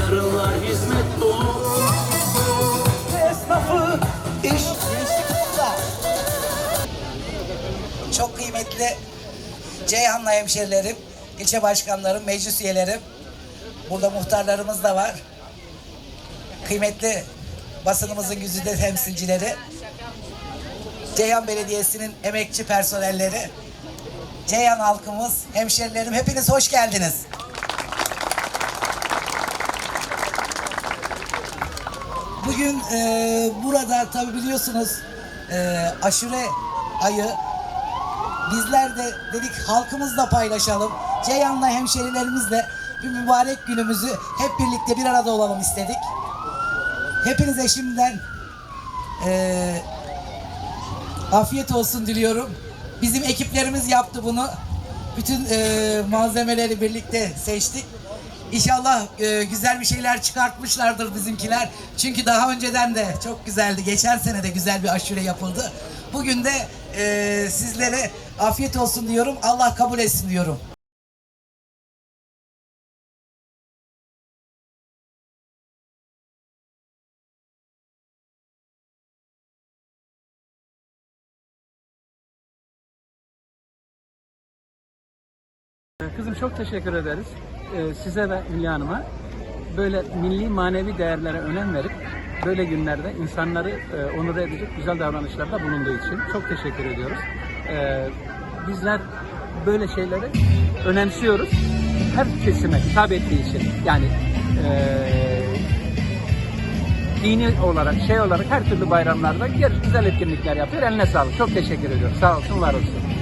Yarınlar hizmet dolu Esnafı iş Çok kıymetli Ceyhanlı hemşerilerim, ilçe başkanlarım, meclis üyelerim, burada muhtarlarımız da var. Kıymetli basınımızın güzide temsilcileri, Ceyhan Belediyesi'nin emekçi personelleri, Ceyhan halkımız, hemşerilerim hepiniz hoş geldiniz. Bugün e, burada tabi biliyorsunuz e, aşure ayı bizler de dedik halkımızla paylaşalım. Ceyhan'la hemşerilerimizle bir mübarek günümüzü hep birlikte bir arada olalım istedik. Hepinize şimdiden e, afiyet olsun diliyorum. Bizim ekiplerimiz yaptı bunu. Bütün e, malzemeleri birlikte seçtik. İnşallah e, güzel bir şeyler çıkartmışlardır bizimkiler. Çünkü daha önceden de çok güzeldi. Geçen sene de güzel bir aşure yapıldı. Bugün de e, sizlere afiyet olsun diyorum. Allah kabul etsin diyorum. Kızım çok teşekkür ederiz. Ee, size ve Hülya Hanım'a böyle milli manevi değerlere önem verip böyle günlerde insanları e, onur edecek güzel davranışlarda bulunduğu için çok teşekkür ediyoruz. Ee, bizler böyle şeyleri önemsiyoruz. Her kesime hitap ettiği için yani e, dini olarak şey olarak her türlü bayramlarda güzel etkinlikler yapıyor. Eline sağlık. Çok teşekkür ediyorum. Sağ olsun, var olsun.